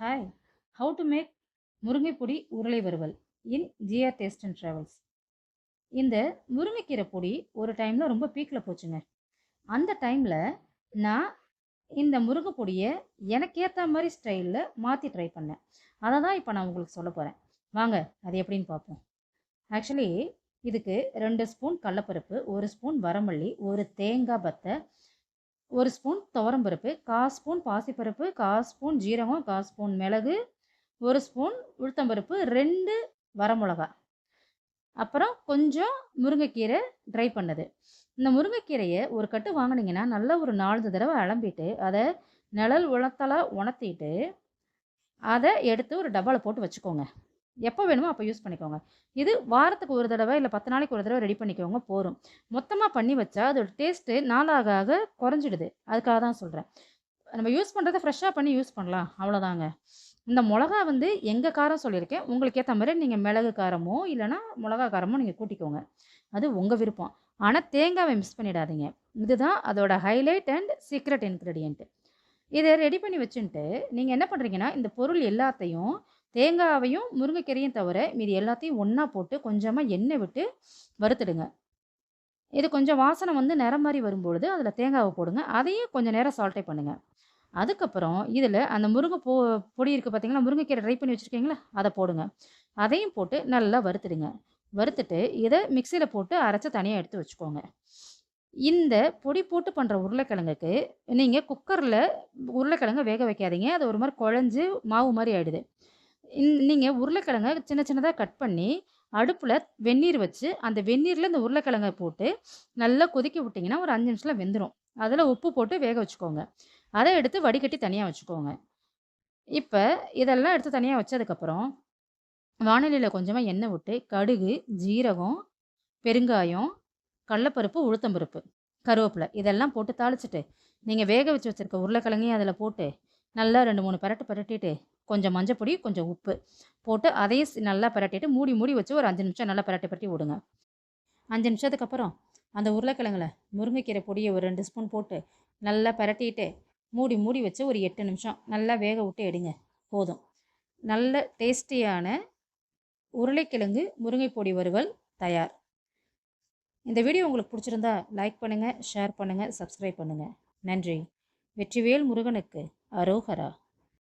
Hi how to make முருங்கைப்பொடி உருளை வறுவல் in GR taste and travels இந்த முருங்கைக்கீரை பொடி ஒரு டைமில் ரொம்ப பீக்கில் போச்சுங்க. அந்த டைமில் நான் இந்த முருங்கை பொடியை எனக்கு ஏற்ற மாதிரி ஸ்டைலில் மாற்றி ட்ரை பண்ணேன். அதை தான் இப்போ நான் உங்களுக்கு சொல்ல போகிறேன் வாங்க அது எப்படின்னு பார்ப்போம். ஆக்சுவலி இதுக்கு ரெண்டு ஸ்பூன் கடலப்பருப்பு ஒரு ஸ்பூன் வரமல்லி ஒரு தேங்காய் பத்தை ஒரு ஸ்பூன் துவரம்பருப்பு கால் ஸ்பூன் பாசிப்பருப்பு கால் ஸ்பூன் ஜீரகம் கால் ஸ்பூன் மிளகு ஒரு ஸ்பூன் உளுத்தம்பருப்பு ரெண்டு வரமிளகா. அப்புறம் கொஞ்சம் முருங்கைக்கீரை ட்ரை பண்ணது. இந்த முருங்கைக்கீரையை ஒரு கட்டு வாங்கினீங்கன்னா நல்லா ஒரு நாலஞ்சு தடவை அலம்பிட்டு அதை நிழல் உளத்தலாக உணர்த்திட்டு அதை எடுத்து ஒரு டப்பாவில் போட்டு வச்சுக்கோங்க. எப்போ வேணுமோ அப்போ யூஸ் பண்ணிக்கோங்க. இது வாரத்துக்கு ஒரு தடவை இல்லை பத்து நாளைக்கு ஒரு தடவை ரெடி பண்ணிக்கோங்க போதும். மொத்தமாக பண்ணி வச்சா அதோட டேஸ்ட்டு நாளாக ஆக குறைஞ்சிடுது. அதுக்காக தான் சொல்கிறேன் நம்ம யூஸ் பண்ணுறத ஃப்ரெஷ்ஷாக பண்ணி யூஸ் பண்ணலாம். அவ்வளோதாங்க இந்த மிளகா வந்து எங்கள் காரம் சொல்லியிருக்கேன். உங்களுக்கு ஏற்ற மாதிரி நீங்கள் மிளகு காரமோ இல்லைனா மிளகா காரமோ நீங்கள் கூட்டிக்கோங்க. அது உங்கள் விருப்பம். ஆனால் தேங்காவை மிஸ் பண்ணிடாதீங்க. இதுதான் அதோட ஹைலைட் அண்ட் சீக்ரெட் இன்க்ரீடியண்ட்டு இதை ரெடி பண்ணி வச்சுன்ட்டு நீங்கள் என்ன பண்ணுறீங்கன்னா இந்த பொருள் எல்லாத்தையும் தேங்காவையும் முருங்கைக்கீரையும் தவிர மீதி எல்லாத்தையும் ஒன்றா போட்டு கொஞ்சமாக எண்ணெய் விட்டு வறுத்துடுங்க. இது கொஞ்சம் வாசனை வந்து நிறம் மாதிரி வரும்பொழுது அதில் தேங்காவை போடுங்க. அதையும் கொஞ்சம் நேரம் சால்ட்டை பண்ணுங்கள் அதுக்கப்புறம் இதில் அந்த முருங்கை பொ பொடி இருக்குது பார்த்தீங்களா முருங்கைக்கீரை ட்ரை பண்ணி வச்சுருக்கீங்களா? அதை போடுங்க. அதையும் போட்டு நல்லா வறுத்துடுங்க. வறுத்துட்டு இதை மிக்சியில் போட்டு அரைச்சி தனியாக எடுத்து வச்சுக்கோங்க. இந்த பொடி போட்டு பண்ணுற உருளைக்கிழங்குக்கு நீங்கள் குக்கரில் உருளைக்கிழங்கு வேக வைக்காதீங்க. அது ஒரு மாதிரி குழஞ்சி மாவு மாதிரி ஆகிடுது நீங்கள் உருளைக்கிழங்கை சின்ன சின்னதாக கட் பண்ணி அடுப்பில் வெந்நீர் வச்சு அந்த வெந்நீரில் இந்த உருளைக்கிழங்கை போட்டு நல்லா கொதிக்க விட்டிங்கன்னா ஒரு அஞ்சு நிமிஷத்தில் வெந்துடும் அதில் உப்பு போட்டு வேக வச்சுக்கோங்க. அதை எடுத்து வடிகட்டி தனியாக வச்சுக்கோங்க. இப்போ இதெல்லாம் எடுத்து தனியாக வச்சதுக்கப்புறம் வானிலையில் கொஞ்சமாக எண்ணெய் விட்டு கடுகு ஜீரகம் பெருங்காயம் கடலப்பருப்பு உளுத்தம்பருப்பு கருவேப்பிலை இதெல்லாம் போட்டு தாளிச்சிட்டு நீங்கள் வேக வச்சு வச்சுருக்க உருளைக்கிழங்கையும் அதில் போட்டு நல்லா ரெண்டு மூணு பரட்டு பரட்டிட்டு கொஞ்சம் மஞ்சப்பொடி கொஞ்சம் உப்பு போட்டு அதையும் நல்லா பரட்டிட்டு மூடி மூடி வச்சு ஒரு அஞ்சு நிமிஷம் நல்லா பரட்டி பரட்டி விடுங்க. அஞ்சு நிமிஷத்துக்கு அப்புறம் அந்த உருளைக்கிழங்குல முருங்கைக்கீரை பொடியை ஒரு ரெண்டு ஸ்பூன் போட்டு நல்லா பரட்டிட்டு மூடி மூடி வச்சு ஒரு எட்டு நிமிஷம் நல்லா வேக விட்டு எடுங்க. போதும். நல்ல டேஸ்டியான உருளைக்கிழங்கு முருங்கை பொடி வறுவல் தயார். இந்த வீடியோ உங்களுக்கு பிடிச்சிருந்தா லைக் பண்ணுங்கள் ஷேர் பண்ணுங்கள் சப்ஸ்கிரைப் பண்ணுங்கள் நன்றி. வெற்றிவேல் முருகனுக்கு அரோகரா.